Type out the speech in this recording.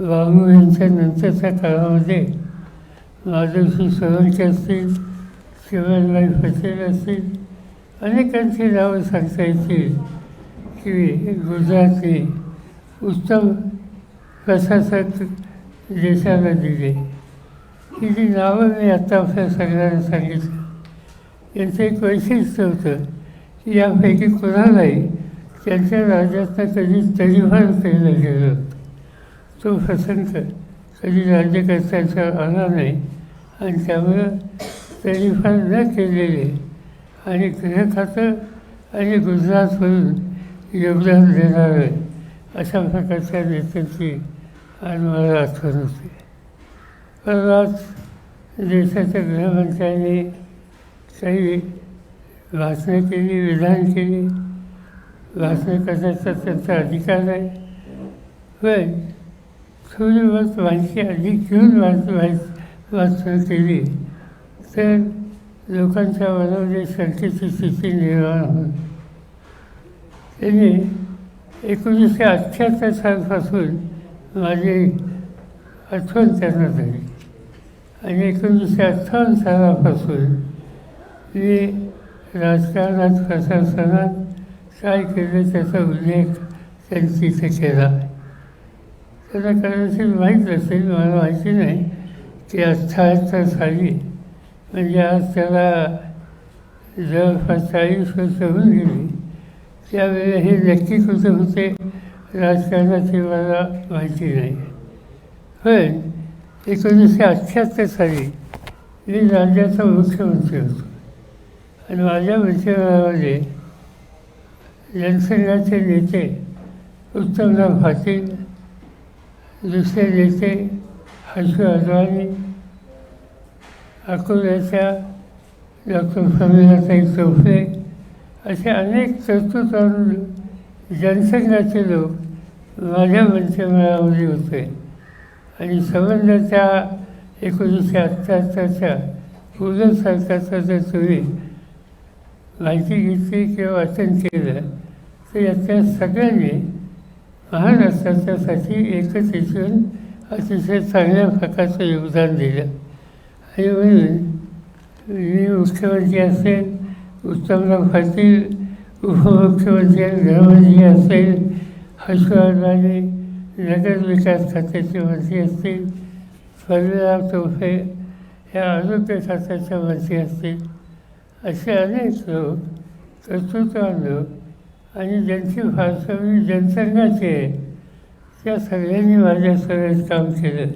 बाबू यांच्या नंतरच्या काळामध्ये माधवशी सोळंके असतील शिवनबाई पटेल असतील अनेकांची नावं सांगता येतील की गुजरातने उत्तम प्रशासक देशाला दिले. ही जी नावं मी आत्ता आपल्या सगळ्यांना सांगितलं. यांचं एक वैशिष्ट्य होतं की यापैकी कोणालाही त्यांच्या राज्यातनं कधी तडीफार केलं गेलं. होतं तो प्रसंग कधी राज्यकर्त्यांचा आला नाही आणि त्यामुळं तडीफार न केलेले आणि गृह खातं आणि गुजरातवरून योगदान देणारं अशा प्रकारच्या नेत्यांची आज मला आठवण होते. आज देशाच्या गृहमंत्र्यांनी काही भाषणं केली विधान केली. भाषण करण्याचा त्यांचा अधिकार आहे. पण थोडी बहुत माहिती अधिक घेऊन वाच वाच केली तर लोकांच्या मनामध्ये शंकेची स्थिती निर्माण होईल. त्यांनी एकोणीसशे अठ्ठ्याहत्तर सालपासून माझी आठवण त्यांना झाली. आणि एकोणीसशे अठ्ठावन्न सालापासून मी राजकारणात प्रशासनात काय केलं त्याचा उल्लेख त्यांनी तिथे केला. त्यांना कदाचित माहीत असेल मला माहिती नाही की अठ्ठ्याहत्तर साली म्हणजे आज त्याला जवळपास चाळीस वर्ष होऊन गेली. त्यावेळेला हे नक्की कुठे होते राजकारणाची मला माहिती नाही. पण एकोणीसशे अठ्ठ्याहत्तर साली मी राज्याचा मुख्यमंत्री होतो. आणि माझ्या मंत्रिमंडळामध्ये जनसंघाचे नेते उत्तमराव पाटील दुसरे नेते हर्षू अडवाणी अकोल्याच्या डॉक्टर प्रमिलाताई चौफे असे अनेक कर्तृत्वान जनसंघाचे लोक माझ्या मंत्रिमंडळामध्ये होते. आणि संबंध त्या एकोणीसशे अठ्ठ्याहत्तरच्या पूर्ण सरकारचा जर तुम्ही माहिती घेतली किंवा वाचन केलं तर यातल्या सगळ्यांनी महाराष्ट्राच्यासाठी एकच येऊन अतिशय चांगल्या प्रकारचं योगदान दिलं. आणि म्हणून मी मुख्यमंत्री असेल उत्तमराव पाटील उपमुख्यमंत्री गृहमंत्री असेल हर्षवर्धने नगर विकास खात्याचे मंत्री असतील फडणराव तोफे या आरोग्य खात्याच्या मंत्री असतील असे अनेक लोक कर्तृत्वान लोक आणि ज्यांची फारसवी जनसंघाची आहे त्या सगळ्यांनी माझ्या सगळ्यात काम केलं.